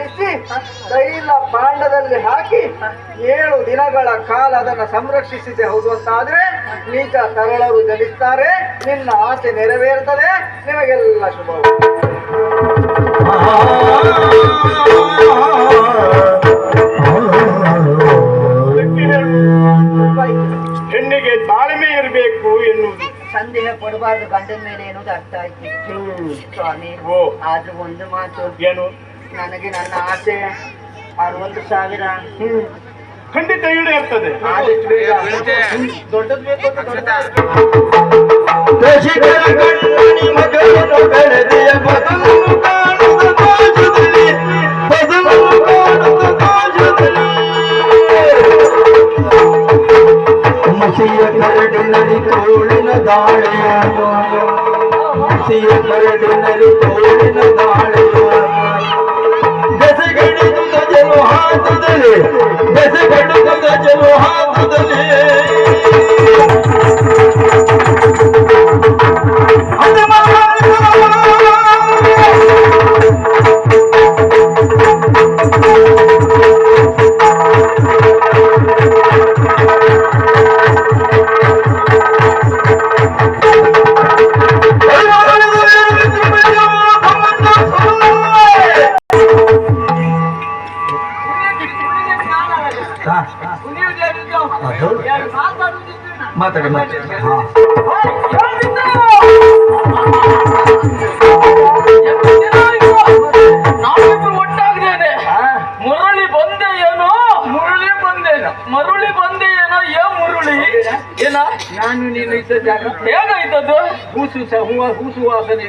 ವಿಂಗಡಿಸಿ ತೈಲ ಪಾಂಡದಲ್ಲಿ ಹಾಕಿ ಏಳು ದಿನಗಳ ಕಾಲ ಅದನ್ನು ಸಂರಕ್ಷಿಸಿದೆ ಹೌದು ಅಂತ ಆದ್ರೆ ನಿಜ ತರಳರು ಜನಿಸ್ತಾರೆ. ನಿನ್ನ ಆಸೆ ನೆರವೇರುತ್ತದೆ ನಿಮಗೆಲ್ಲ ಶುಭ ಹೆಣ್ಣಿಗೆ ತಾಳ್ಮೆ ಇರಬೇಕು ಎನ್ನುವುದು. ಸಂದೇಹ ಪಡಬಾರ್ದು ಗಂಡನ ಮೇಲೆ ಎನ್ನುವುದು ಅರ್ಥ ಆಯ್ತು. ಸ್ವಾಮಿ ಓ. ಆದ್ರೂ ಒಂದು ಮಾತು. ಏನು? ನನಗೆ ನನ್ನ ಆಸೆ ಅರವತ್ತು ಸಾವಿರ. ಖಂಡಿತ ಈಡೇರ್ತದೆ ಆದಷ್ಟು ಬೇಗ. ದೊಡ್ಡದು ಬೇಕು ಅಂತ ದೊಡ್ಡದು ದಶಕರ ಕಣ್ಣನಿ ಮಗಳನ್ನು ಬೆಳೆದೆಯ ಮಾತಾಡಿ ಮಾತಾಡಿ ಹಾ ನಾವಿಬ್ರು ಬಂದೆ ಏನೋ ಮುರಳಿ ಬಂದೇನೋ ಮರುಳಿ ಬಂದೆ ಏನೋ ಏ ಮುರುಳಿ ಏನ ನಾನು ನೀನು ಇದ್ದ ಜಾಗ ಹೂಸು ಹೂವ ಹೂಸು ವಾಸನೆ